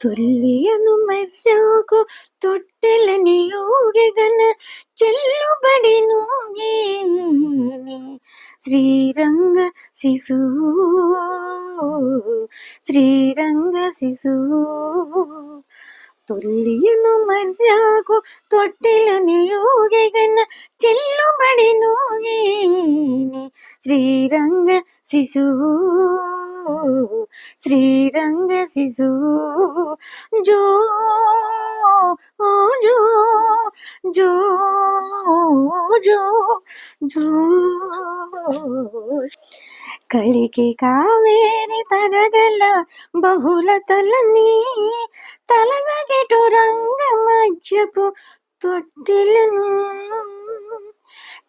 തുല്യനു മര്യാകു തൊട്ടില നിയോഗികന് ചെല്ലുപടിനു ശ്രീരംഗ ശിശു ശ്രീരംഗ ശിശു തുല്യനു മര്യാകു തൊട്ടില നിയോഗികന് ചെല്ലുപടിനു ശ്രീരംഗ ശിശു శ్రీరంగ శిశు. జో ఓ జో జో జో జో. కలికి కావేరి తరగల బహుళ తలని తలగెటు రంగ మధ్యపు తొట్టిలను.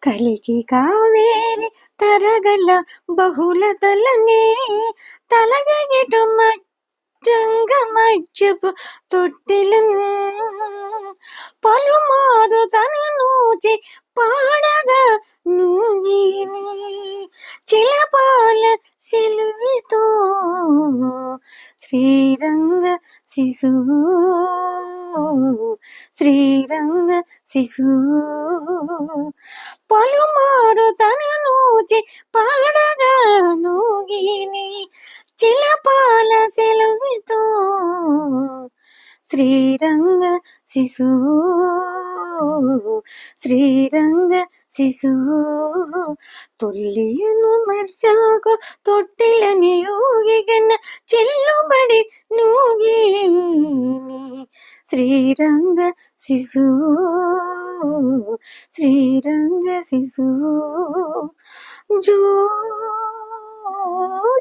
కలికి కావేరి తరగల బహుళ తలని తలగెటు మధ్యంగ మధ్యపు తొట్టిలను పలుమారు తన నూచి పాడగా నూగిని చిలపాల సెలువితో శ్రీరంగ శిశు శ్రీరంగ శిశు పలుమారు తన నూచి పాడగా నూగిని చిలపాల సెలవితో శ్రీరంగ శిశు శ్రీరంగ శిశు ತುಲ್ಲಿಯನು ಮರ್ಯಾಗು ತೊಟ್ಟಿಲ ನಿಯೋಗಿಗನ ಚೆಲ್ಲುಬಡಿ ನೂಗೀನಿ శ్రీరంగ శిశు. శ్రీరంగ శిశు. జో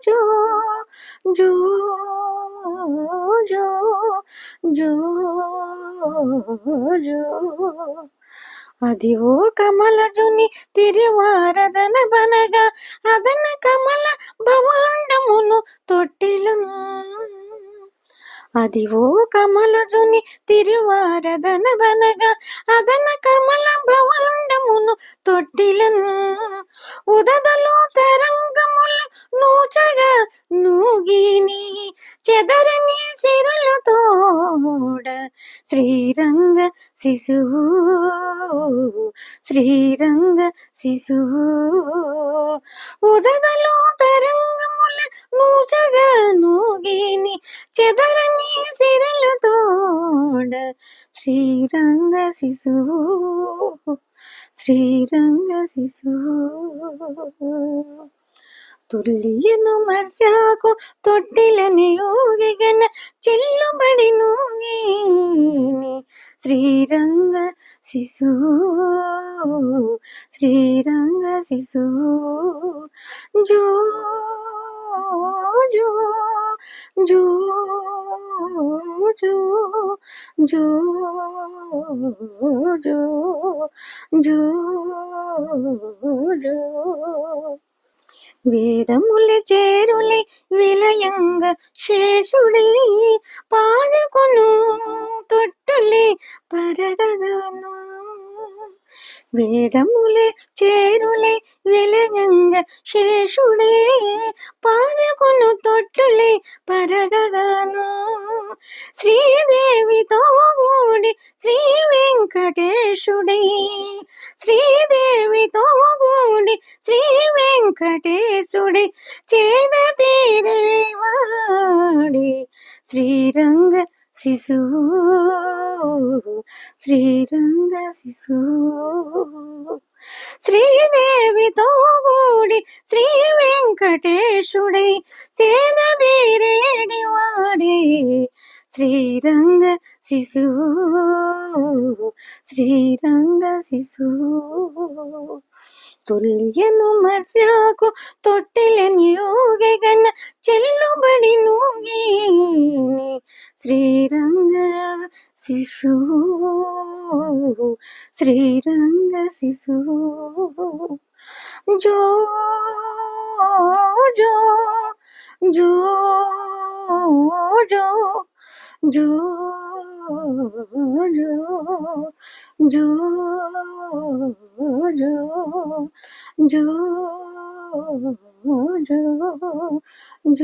జో జో జో జో జో. అదివో కమలజుని తిరివారదన బనగా అదన కమల భవాండమును తొట్టిలున్న అదివో కమలజుని తిరువారదన బనగా అదన కమల భవాండమును తొట్టిలను. ఉదదలో తరంగములు నూచగా నూగిని చెదరని సిరులతోడ శ్రీరంగ శిశువు శ్రీరంగ శిశువు ఉదదలో తరంగముల నూచగా నూగిని చెదరని ശ്രീരംഗ ശിശു ശ്രീരംഗ ശിശു. തുല്യനു മര്യാകു തൊട്ടിലനെ യോഗികന ചെല്ലുപടി നോങ്ങി ശ്രീരംഗ ശിശു ശ്രീരംഗ ശിശു. ജോ ജോ. ജോ ജോ വിലയങ്ക ശേഷുടെ പാതകൊന്നു തൊട്ടുള്ളി പരകഗാനം വേദമുലെ ചേരുള వెంకటేశుడై. శ్రీదేవితో గూడి శ్రీ వెంకటేశుడై చేద తీరేవాడి శ్రీరంగ శిశు శ్రీరంగ శిశు శ్రీదేవితో గూడి శ్రీ వెంకటేశుడై సేన వాడే శ్రీరంగ శిశు శ్రీరంగ శిశు തുല്യനു മര്യാകു തൊട്ടിലനിയോകന ചെല്ലുപടി നൂകീനി ശ്രീരംഗ ശിശു ശ്രീരംഗ ശിശു ജോ ജോ ജോ ജോ 主主主主主主主。